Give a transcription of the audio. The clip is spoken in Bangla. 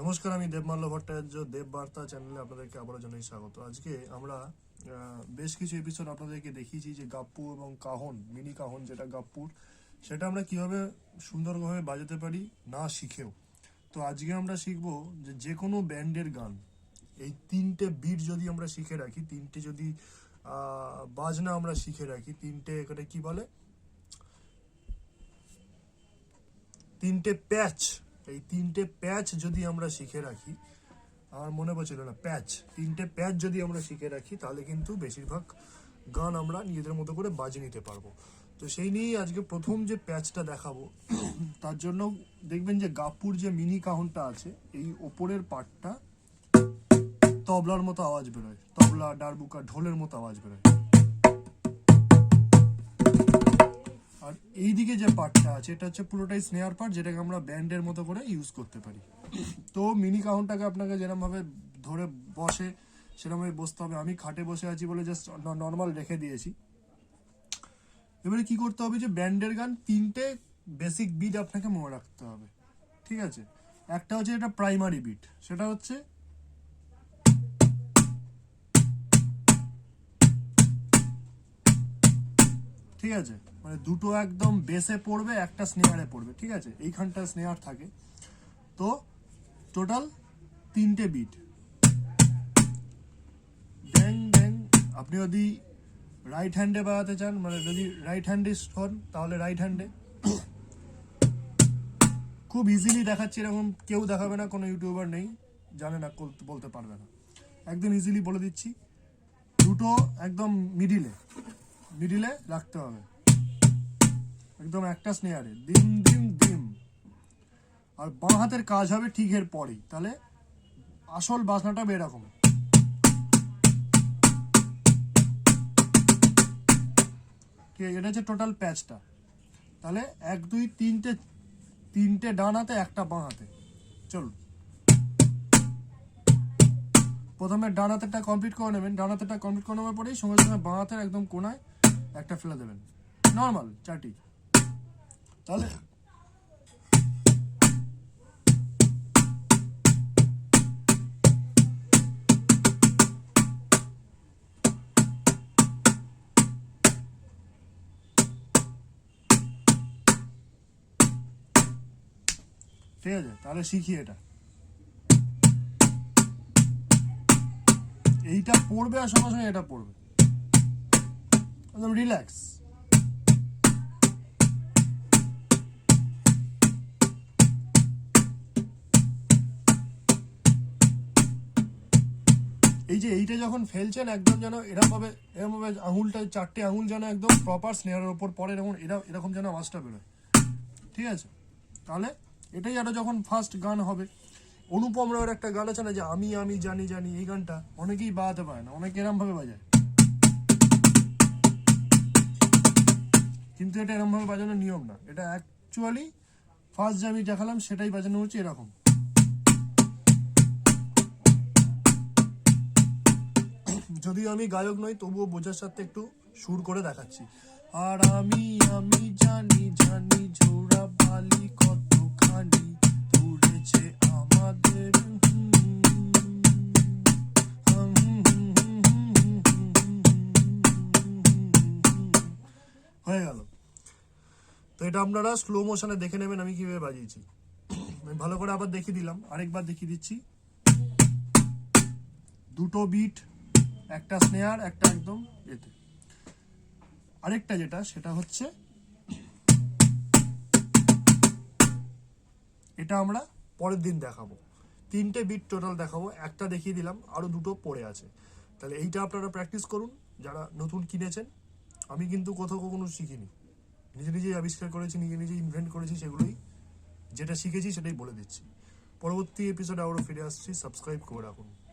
নমস্কার, আমি দেবমাল্য ভট্টাচার্য, দেব বার্তা চ্যানেলে আপনাদেরকে আবারও জানাই স্বাগত। আজকে আমরা বেশ কিছু এপিসোড আপনাদেরকে দেখিয়েছি যে গাপ্পু এবং কাহন, মিনি কাহন যেটা গাপ্পুর, সেটা আমরা কীভাবে সুন্দরভাবে বাজাতে পারি না শিখেও। তো আজকে আমরা শিখব যে যে কোনো ব্যান্ডের গান, এই তিনটে বিট যদি আমরা শিখে রাখি, তিনটে যদি বাজনা আমরা শিখে রাখি, তিনটে এখানে কি বলে? তিনটে প্যাচ এই তিনটে প্যাচ যদি আমরা শিখে রাখি, আমার মনে পড়ছিল না, প্যাচ, তিনটে প্যাচ যদি আমরা শিখে রাখি, তাহলে কিন্তু বেশিরভাগ গান আমরা নিজেদের মতো করে বাজিয়ে নিতে পারব। তো সেই নিয়েই আজকে প্রথম যে প্যাচটা দেখাবো, তার জন্য দেখবেন যে গাপুর যে মিনি কাহনটা আছে, এই ওপরের পার্টটা তবলার মতো আওয়াজ বেরোয়, তবলা, ডারবুকা, ঢোলের মতো আওয়াজ বেরোয়। আর এইদিকে যে পার্টটা আছে, এটা হচ্ছে পুরোটাই স্নেয়ার পার্ট যেটাকে আমরা ব্যান্ডের মতো করে ইউজ করতে পারি। তো মিনি কাউন্টটাকে আপনাকে যেরকম ভাবে ধরে বসে সেরকম ভাবে বসতে হবে। আমি খাটে বসে আছি বলে জাস্ট নর্মাল রেখে দিয়েছি। এবারে কি করতে হবে যে ব্যান্ডের গান তিনটে বেসিক বিট আপনাকে মনে রাখতে হবে। ঠিক আছে? একটা হচ্ছে এটা প্রাইমারি বিট সেটা হচ্ছে ঠিক আছে? মানে দুটো একদম বেসে পড়বে, একটা স্নেয়ারে পড়বে, ঠিক আছে? এইখানটা স্নেয়ার থাকে। তো টোটাল তিনটে বিট ব্যাং ব্যাং আপনি যদি রাইট হ্যান্ডে বাজাতে চান মানে যদি রাইট হ্যান্ডে হন, তাহলে রাইট হ্যান্ডে খুব ইজিলি দেখাচ্ছি, এরকম কেউ দেখাবে না, কোনো ইউটিউবার নেই, জানে না বলতে পারবে না। একদম ইজিলি বলে দিচ্ছি। দুটো একদম মিডিলে মিডিলে রাখতে হবে। একদম একটা স্নেয়ারে দিম দিম দিম আর বাঁ হাতের কাজ হবে ঠিক এর পরেই। তাহলে আসল বাসনাটা হবে এরকম। এটা হচ্ছে টোটাল প্যাচটা তাহলে এক, দুই, তিনটে তিনটে ডান হাতে, একটা বাঁ হাতে। চলুন। প্রথমে ডান হাতেরটা কমপ্লিট করে নেবেন। ডান হাতেরটা কমপ্লিট করে নেওয়ার পরেই সঙ্গে সঙ্গে বাঁ হাতের একদম কোনায় একটা ফেলে দেবেন। নর্মাল চারটি। তাহলে? ঠিক আছে, তাহলে শিখি এটা। এইটা পড়বে আর সঙ্গে সঙ্গে এটা পড়বে। একদম রিল্যাক্স এই যে এইটা যখন ফেলছেন, একদম যেন এরকম ভাবে এরকম ভাবে আঙুলটা, চারটে আঙুল যেন একদম প্রপার স্নেহারের ওপর পড়ে, এরকম, এরা, এরকম যেন আওয়াজটা বেরোয়। ঠিক আছে? তাহলে এটাই আরও যখন ফার্স্ট গান হবে, অনুপম রায়ের একটা গান আছে না, যে আমি আমি জানি জানি, এই গানটা অনেকেই বাজাতে পারে না, অনেকে এরম ভাবে বাজায়। কিন্তু এটা এরম ভাবে বাজানোর নিয়ম না। এটা অ্যাকচুয়ালি ফার্স্ট যে আমি দেখালাম, সেটাই বাজানো হচ্ছে এরকম। যদিও আমি গায়ক নই, তবুও বোঝার সাথে একটু সুর করে দেখাচ্ছি। আর আমি আমি জানি জানি ঝোড়া বালি কতখানি উড়েছে আমাদের। হয়ে গেল। তো এটা আপনারা স্লো মোশনে দেখে নেবেন আমি কীভাবে বাজিয়েছি। আমি ভালো করে আবার দেখিয়ে দিলাম, আরেকবার দেখিয়ে দিচ্ছি। দুটো বিট একটা স্নেয়ার একটা একদম এতে। আরেকটা যেটা, সেটা হচ্ছে এটা আমরা পরের দিন দেখাবো। তিনটে বিট টোটাল দেখাবো। একটা দেখিয়ে দিলাম, আরও দুটো পড়ে আছে। তাহলে এইটা আপনারা প্র্যাকটিস করুন, যারা নতুন কিনেছেন। আমি কিন্তু কোথাও কখনো শিখিনি। নিজে নিজেই আবিষ্কার করেছি, নিজে নিজেই ইনভেন্ট করেছি সেগুলোই। যেটা শিখেছি সেটাই বলে দিচ্ছি। পরবর্তী এপিসোডে আবারও ফিরে আসছি। সাবস্ক্রাইব করে রাখুন।